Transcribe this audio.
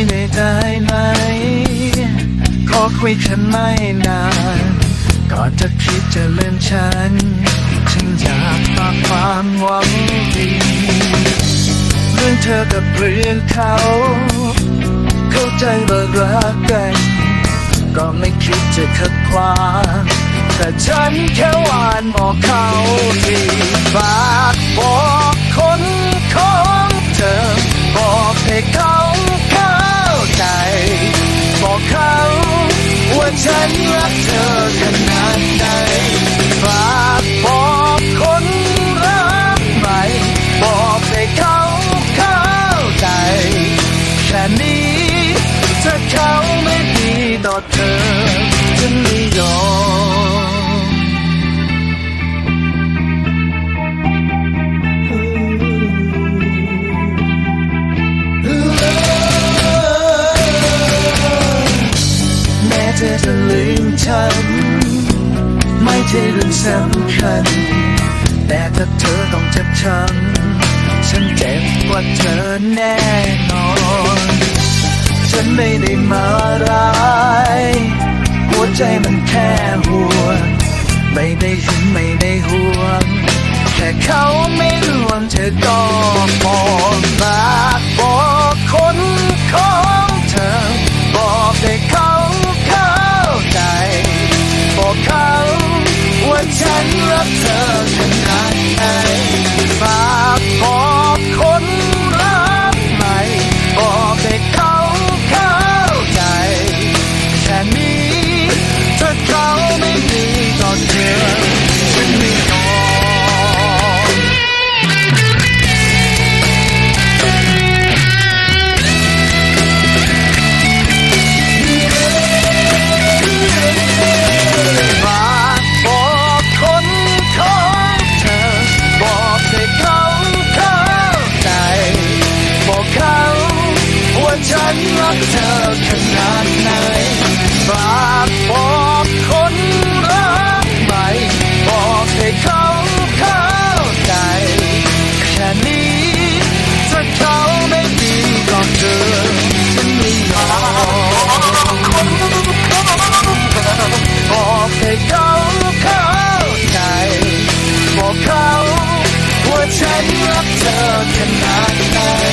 ยหน่อได้ไหม ขอคุยแค่ไม่นานก่อนจะคิดจะเล่นฉัน ฉันอยากฝากความหวังดีเรื่องเธอกับเรื่องเขา เข้าใจว่ารักกัน ก็ไม่คิดจะขัดขวางแต่ฉันแค่หวานบอกเขาที่ฝากบอกคนของเธอบอกให้เขาันไม่ใช่เรื่องสำคัญ แต่ถ้าเธอต้องเจ็บช้ำฉันเจ็บกว่าเธอแน่นอน ฉันไม่ได้มาร้ายหัวใจมันแค่ห่วไม่ได้หึงไม่ได้ห่วง แค่เขาไม่รวมเธอก็มอ so cannot